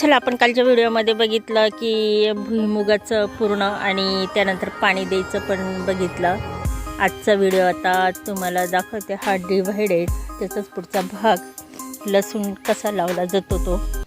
चला आपण कालच्या व्हिडिओमध्ये बघितलं की भुईमुगाचं पूर्ण आणि त्यानंतर पाणी द्यायचं पण बघितलं. आजचा व्हिडिओ आता तुम्हाला दाखवते हा डिव्हायडेड त्याचाच पुढचा भाग. लसूण कसा लावला जातो तो.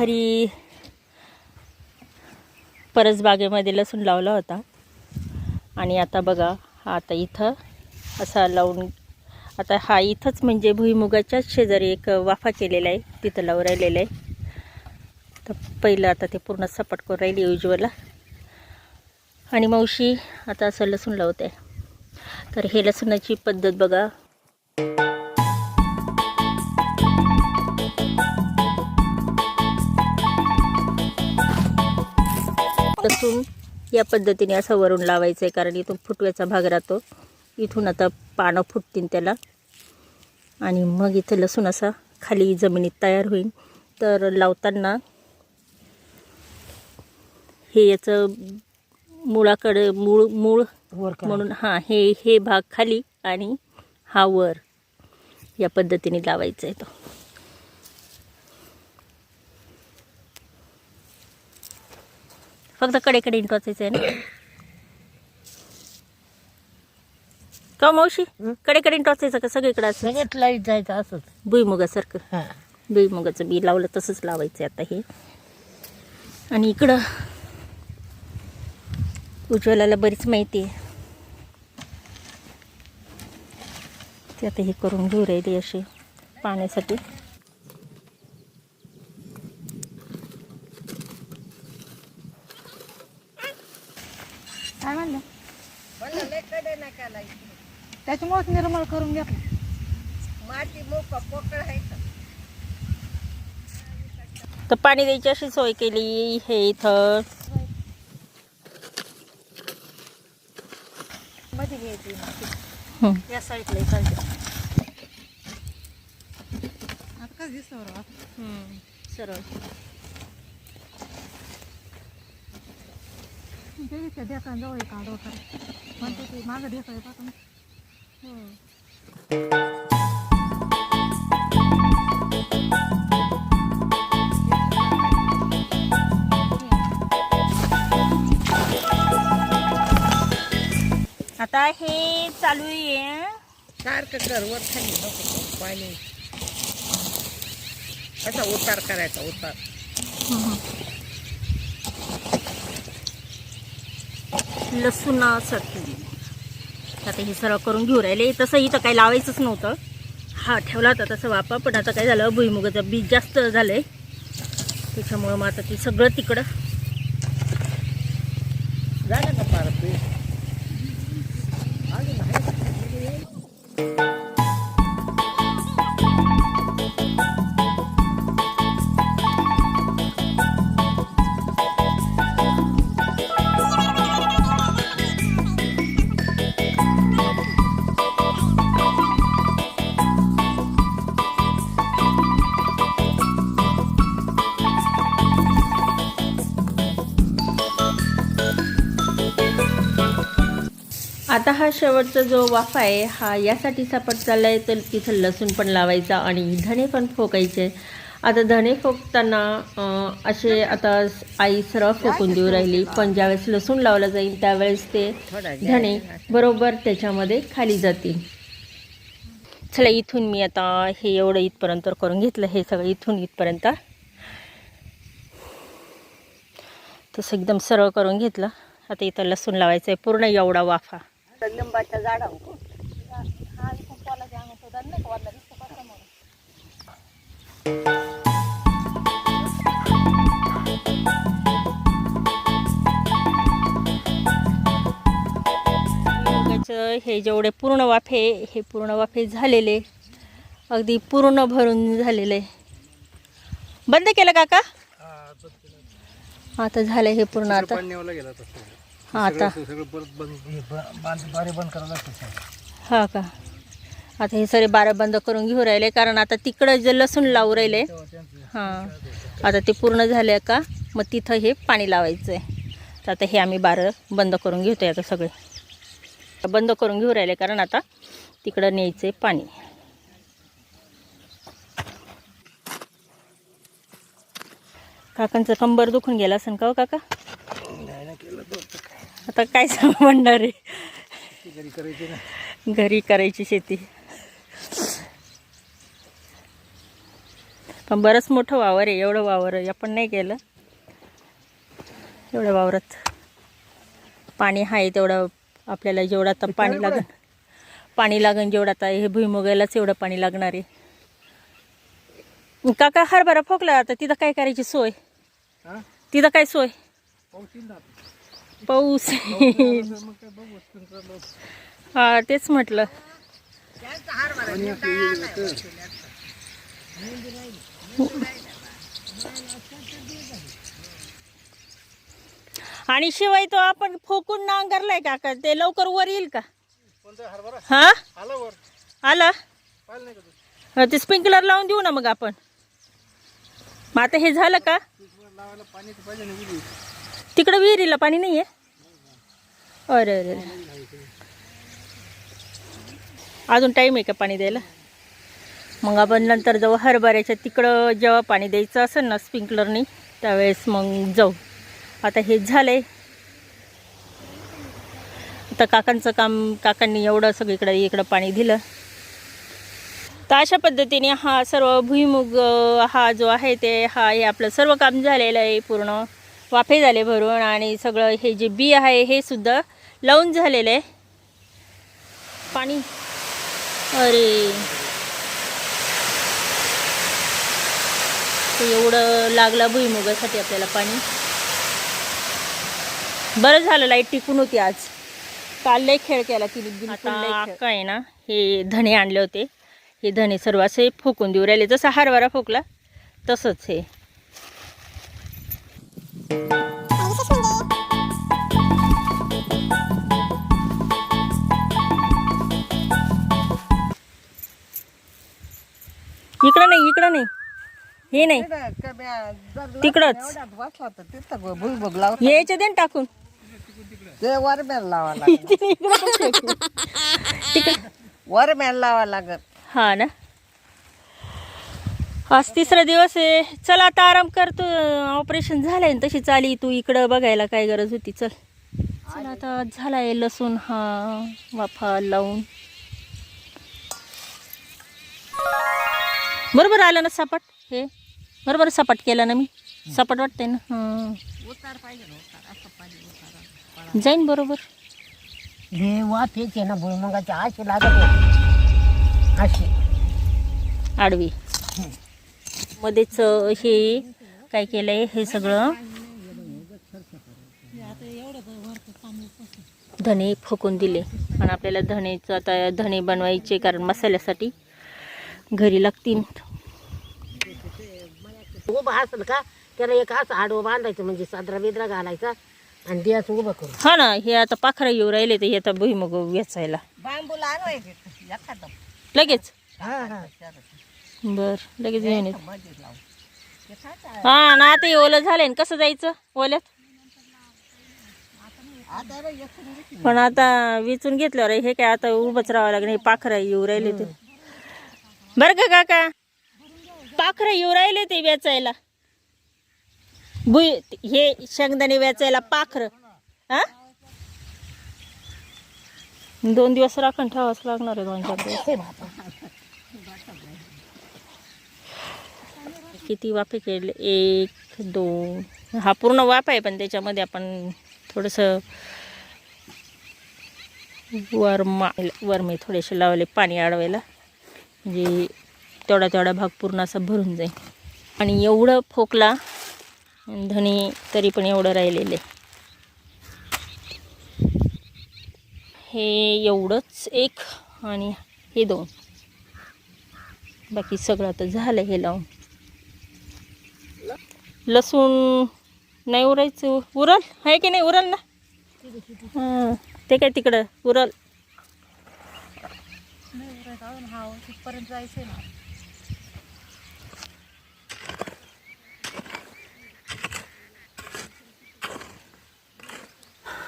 घरी परसबागेमध्ये लसूण लावला होता. आणि आता बघा हा आता इथं असा लावून आता हा इथंच म्हणजे भुईमुगाच्याच शेजारी एक वाफा केलेला आहे तिथं लावून राहिलेलं आहे. तर पहिलं आता ते पूर्ण सपाट करून राहिली युजवला आणि मावशी आता असं लसूण लावते तर हे लसणाची पद्धत बघा. लसूण या पद्धतीने असं वरून लावायचं आहे कारण इथून फुटव्याचा भाग राहतो. इथून आता पानं फुटतील त्याला. आणि मग इथं लसूण असा खाली जमिनीत तयार होईल. तर लावताना हे याचं मुळाकडे मूळ मूळ. म्हणून हां हे हे भाग खाली आणि हा वर या पद्धतीने लावायचा आहे तो. फक्त कडेकडे टोचायचं आहे ना. का मावशी? हं? कडेकडे टोचायचं का? सगळीकडे असं सगळ्यात लाइट जायचं असंच. भुईमुगासारखं. हा. भुईमुगाचं बी लावलं तसंच लावायचं आता हे. आणि इकडं उज्ज्वलाला बरीच माहिती आहे. ते आता हे करून घेऊ राहिली अशी पाण्यासाठी काय म्हणलं त्याच्यामुळेच निर्मळ करून घेतलं. तर पाणी द्यायची अशी सोय केली हे इथं. मध्ये घ्यायची हं. या साईडला चालते बरं हं. सरळ. जवळ ते आता हे चालू आहे सारखं कर वर खाली नको पाणी. असा उतार करायचा उतार. लसूणासाठी आता हे सर्व करून घेऊ राहिले. तसं इथं काही लावायचंच नव्हतं. हा ठेवला होता तसं वापा पण आता काय झालं भुईमुगाचं बीज जास्त झालं आहे त्याच्यामुळं मग आता ते सगळं तिकडं आता हा शेवटचा जो वाफा आहे हा यासाठी सापट चालला आहे तर तिथं लसूण पण लावायचा आणि धणे पण फोकायचे आता धणे फोकताना असे आता आई सरळ फोकून देऊ राहिली. पण ज्यावेळेस लसूण लावलं जाईल त्यावेळेस ते धणे बरोबर त्याच्यामध्ये खाली जातील. चला इथून मी आता हे एवढं इथपर्यंत करून घेतलं. हे सगळं इथून इथपर्यंत. तसं एकदम सरळ करून घेतलं. आता इथं लसूण लावायचं आहे पूर्ण एवढा वाफा. लिंबाच्या झाडावर. मुगाचं हे जेवढे पूर्ण वाफे हे पूर्ण वाफे झालेले अगदी पूर्ण भरून झालेले बंद केलं काका? आता झालं हे पूर्ण आता. हा आता सगळं परत बंद बारी बंद करावं लागतं हा का? आता हे सगळे बारं बंद करून घेऊ राहिले कारण आता तिकडं जे लसूण लावू राहिले हां. आता ते पूर्ण झाले का? मग तिथं हे पाणी लावायचं आहे तर आता हे आम्ही बारं बंद करून घेतोय आता सगळे. बंद करून घेऊ राहिले कारण आता तिकडं न्यायचं आहे पाणी. काकांचं कंबर दुखून गेला असेल का हो काका? आता काय सांग म्हणणार आहे? घरी करायची शेती. पण बरंच मोठं वावर आहे एवढं वावर आहे. आपण नाही केलं एवढं वावरात पाणी आहे तेवढं. आपल्याला जेवढं आता पाणी लागन पाणी लागन जेवढं आता हे भुईमुगायलाच एवढं पाणी लागणार आहे. काका हरभरा फोकला आता तिथं काय करायची सोय? तिथं काय सोय? पाऊस. हा तेच म्हटलं. आणि शिवाय तो आपण फोकून नांगरलाय काका ते लवकर वर येईल का? हा? आला? ते स्प्रिंकलर लावून देऊ ना मग आपण. मग आता हे झालं का? तिकडं विहिरीला पाणी नाही आहे अरे अरे अरे. अजून टाईम आहे का पाणी द्यायला? मग आपण नंतर जाऊ हरभऱ्याच्या तिकडं जेव्हा पाणी द्यायचं असेल ना स्प्रिंकलरनी त्यावेळेस मग जाऊ. आता हे झालं आहे आता काकांचं काम काकांनी एवढं सगळीकडे इकडं पाणी दिलं. तर अशा पद्धतीने हा सर्व भुईमुग हा जो आहे ते हा हे आपलं सर्व काम झालेलं आहे पूर्ण. वाफे झाले भरून आणि सगळं हे जे बी आहे हे सुद्धा लावून झालेलं आहे. पाणी. अरे. ते एवढं लागलं भुईमुगासाठी आपल्याला पाणी. बरं झालं लाइट टिकून होती आज. काल लय खेळ केला तिने. आता आहे ना हे धणे आणले होते. हे धणे सर्व असे फुकून देऊ राहिले. जसा हरभरा फुकला तसंच हे. इकडं नाही इकडं नाही. हे नाही. तिकडंच. यायचे दे ना टाकून. ते लावा लागत तिकडे. वरमॅन लावा लागत हा ना. आज तिसरा दिवस आहे. चल आता आराम कर. तू ऑपरेशन झालंय ना तशी चाली. तू इकडं बघायला काय गरज होती. चल. चल आता झालाय लसूण हा वाफा लावून. बरोबर आलं ना सपाट? हे? बरोबर सपाट केलं ना मी? सपाट वाटतंय ना? हां. जाईन बरोबर. हे वाफेचे ना भुईमुगाच्या आशी लागत आहे. अशी आडवी. मध्येच हे काय केलंय हे सगळं. धणे फुकून दिले. आणि आपल्याला धणेचं आता धणे बनवायचे कारण मसाल्यासाठी घरी लागतील. उभं असेल का? त्याला एक असं आडवं बांधायचं म्हणजे सादरा बिद्रा घालायचा आणि द्यायचं उभं करून. हा ना हे आता पाखरं येऊ राहिले ते आता भुईमग वेचायला. बांबू एखादं. लगेच? हा हा. बर लगेच घेऊन हा ना आता ओलं झालंय ना कसं जायचं ओल्यात? पण आता विचून घेतल्यावर हे काय आता उभंच राहावं लागणार पाखरं येऊ राहिले ते. बरं का काका? पाखरं येऊ राहिले ते वेचायला. भुई हे शेंगदाणे वेचायला पाखरं. हा? दोन दिवस राखण ठेवावंच लागणार आहे दोन चार दिवस. किती वाफे केले? एक दोन. हा पूर्ण वाफ आहे पण त्याच्यामध्ये आपण थोडंसं वरमा वरमे थोडेसे लावले पाणी अडवायला. म्हणजे तेवढा तेवढा भाग पूर्ण असा भरून जाईल. आणि एवढं फोकला धनी तरी पण एवढं राहिलेले. हे एवढंच एक आणि हे दोन. बाकी सगळं आता झालं हे लावून. लसूण नाही उरायचं. उरल? आहे की नाही? उरल ना? हां ते काय तिकडं? उरल.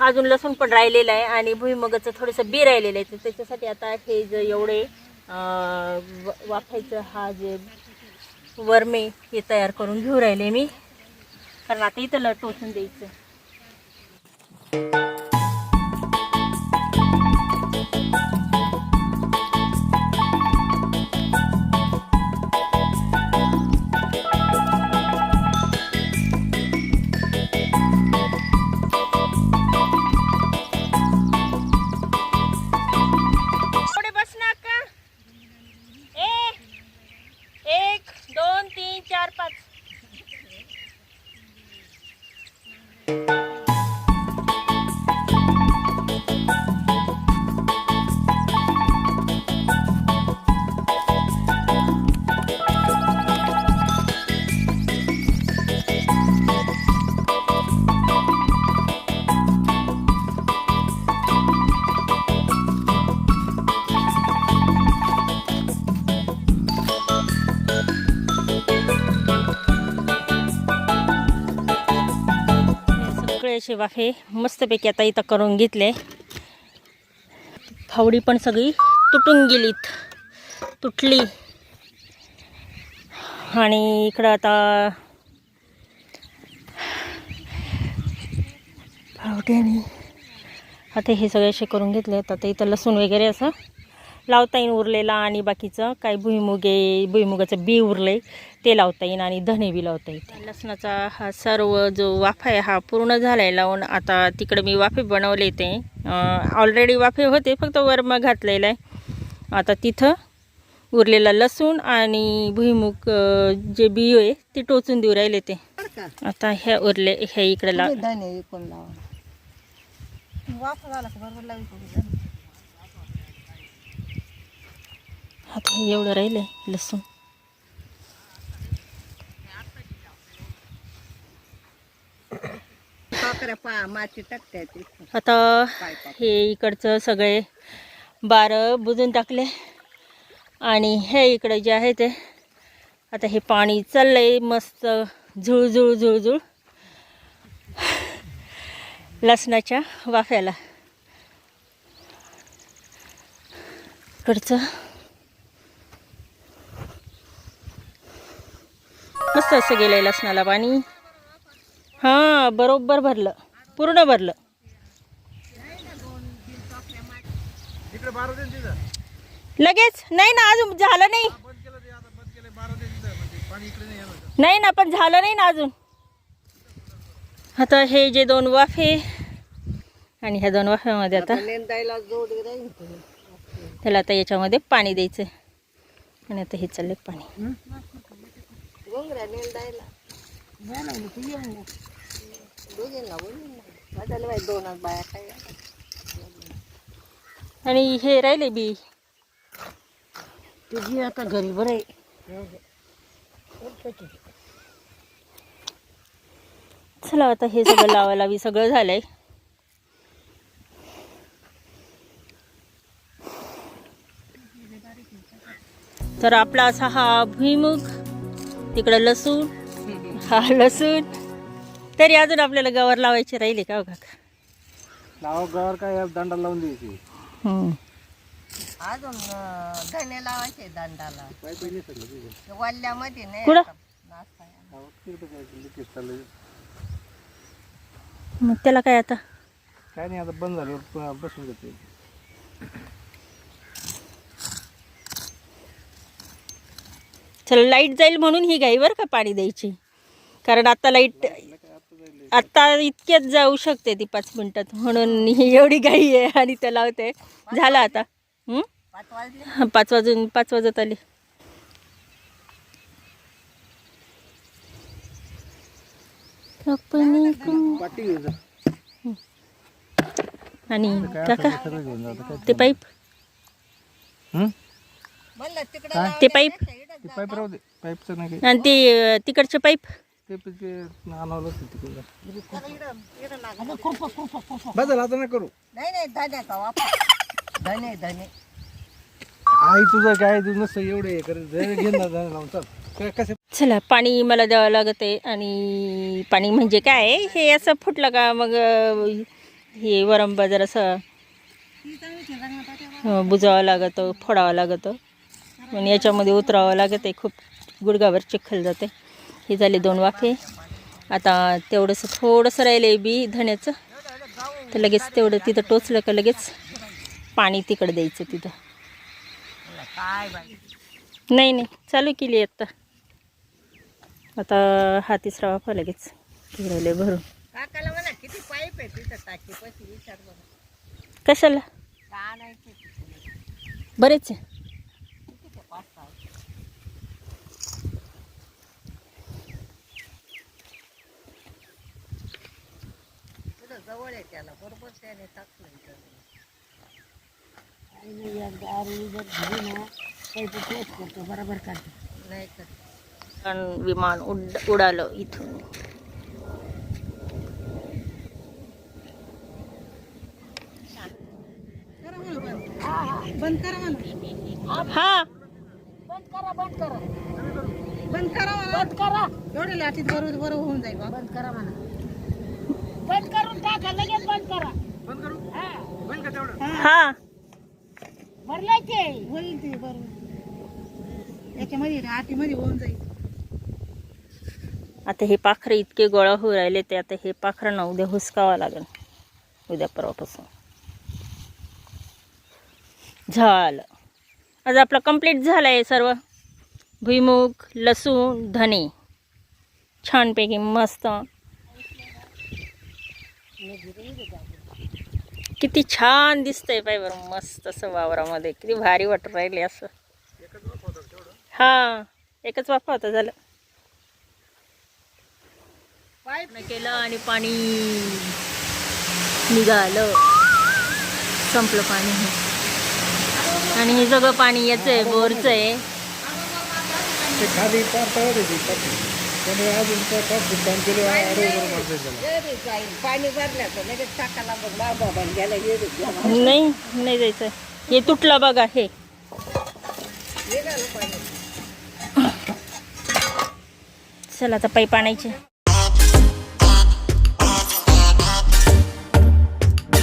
अजून लसूण पण राहिलेलं आहे आणि भुईमगाचं थोडंसं बी राहिलेलं आहे. तर त्याच्यासाठी आता हे जे एवढे वाफायचं हा जे वरमे हे तयार करून घेऊ राहिले मी. कारण आता इथं लट टोचून द्यायचं. सगळे वाफे मस्तपैकी आता इथं करून घेतले. फावडी पण सगळी तुटून गेलीत. तुटली. आणि इकडं आता फावड्याने आता हे सगळे असे करून घेतले आता इथं लसूण वगैरे असं लावता येईन उरलेला आणि बाकीचं काही भुईमुगे भुईमुगाचं बी उरले ते लावता येईन आणि धणे बी लावता येते लसणाचा हा सर्व जो वाफा आहे हा पूर्ण झाला आहे लावून. आता तिकडे मी वाफे बनवले ते. ऑलरेडी वाफे होते फक्त वर मग घातलेलं आहे. आता तिथं उरलेला लसूण आणि भुईमुग जे बी आहे ते टोचून देऊ राहिले ते. आता ह्या उरले ह्या इकडे ला वाफ झाला बरोबर लावी आता हे एवढं राहिले लसूण. आता हे इकडचं सगळे बारं बुजून टाकले. आणि हे इकडे जे आहे ते आता हे पाणी चाललंय मस्त झुळझुळ झुळझुळ. लसणाच्या वाफ्याला. इकडचं. मस्त असं गेलंय लसणाला पाणी. हां बरोबर भरलं. पूर्ण भरलं. लगेच? नाही ना अजून झालं नाही. नाही ना पण झालं नाही ना अजून. आता हे जे दोन वाफे आणि ह्या दोन वाफ्यामध्ये आता त्याला आता याच्यामध्ये पाणी द्यायचं. आणि आता हे चालले पाणी. आणि हे राहिले बी तुझी आता घरी बरं आहे चला आता हे सगळं लावा लावी सगळं झालंय तर आपला असा हा भुईमुग तिकडं लसूण. हा लसूण. तरी अजून आपल्याला गवर लावायचे राहिले का हो काका? लावा गवर काय दंडा लावून द्यायची. हम्म. अजून धने लावायचे दंडाला. वल्ल्यामध्ये नाही कुठं? चाललंय. मग त्याला काय आता? काय नाही आता बंद झाल्यावर पुन्हा बसून जाते. चला लाइट जाईल म्हणून ही गाईवर बरं का पाणी द्यायची. कारण आता लाइट आत्ता इतक्यात जाऊ शकते ती पाच मिनटात. म्हणून ही एवढी गाई आहे आणि त्या लावते झालं आता. पाच वाजून पाच वाजत आली. आणि काका ते पाईप. ते पाईप? ते पाईप राहू दे पाईपचं नाही काही. आणि ते तिकडचे पाईप? ते पण ते आणावं लागतं तिकडे बस झालं आता नाही करू. नाही नाही धन्याचा वापर. धने धने आई तुझं काय तू नसतं एवढं हे करत जरा घे ना जरा लावून चल. काय कसं? चला पाणी मला द्यावं लागत आहे. आणि पाणी म्हणजे काय? आहे? हे असं फुटलं का? मग अं, हे वरम बाजार असं अं, बुजवावं लागतं फोडावं लागतं. आणि याच्यामध्ये उतरावं लागत आहे खूप गुडगावर चिखल जाते हे झाले दोन वाफे. आता तेवढंसं थोडंसं राहिलं आहे बी धण्याचं. तर लगेच तेवढं तिथं टोचलं का लगेच पाणी तिकडं द्यायचं तिथं. नाही नाही. चालू केली आता. आता हा तिसरा वाफा लगेच राहिले भरून. काकाला म्हणा किती पाईप आहे तिथं टाकी पशी विचार बघा कशाला का आणायचे बरेच आहे पाच सहा जवळ आहे त्याला बरोबर त्याने टाकलं. काही नाही एकदा आरू जर झाली ना काही तर तेच करतो. बरोबर करतो नाही पण विमान उड उडालं इथून. बंद करा म्हणा. हा. बंद करा बंद करा. बंद करा म्हणा. बंद करा. एवढे लाटीत बरोबर बरोबर होऊन जाईल बा. बंद करा म्हणा. बंद करून टाका लगेच बंद करा. हा. भरलाय ते. होईल ते बरोबर. याच्यामध्ये आटीमध्ये होऊन जाईल. आता हे पाखरं इतके गोळा होऊ राहिले ते आता हे पाखरं ना उद्या हुसकावं लागेल. उद्या परवापासून. झालं. आज आपला कंप्लीट झालं आहे सर्व. भुईमुग लसूण धने छानपैकी मस्त. किती छान दिसतंय पाय बरं मस्त असं वावरामध्ये. किती भारी वाटून राहिले असं. हा एकच वाफा होता झालं. पाईप. केलं आणि पाणी निघालं. संपलं पाणी हे. आणि हे सगळं पाणी याचं आहे बोरचं आहे. केलं आरोग्य मारता त्याला. येरी जाईल. पाणी भरलं तर लगेच टाकायला बघ बाबा बन गेला. येरी नाही नाही जायचं. हे तुटलं बघा हे. पाणी. चला आता पाईप आणायचे.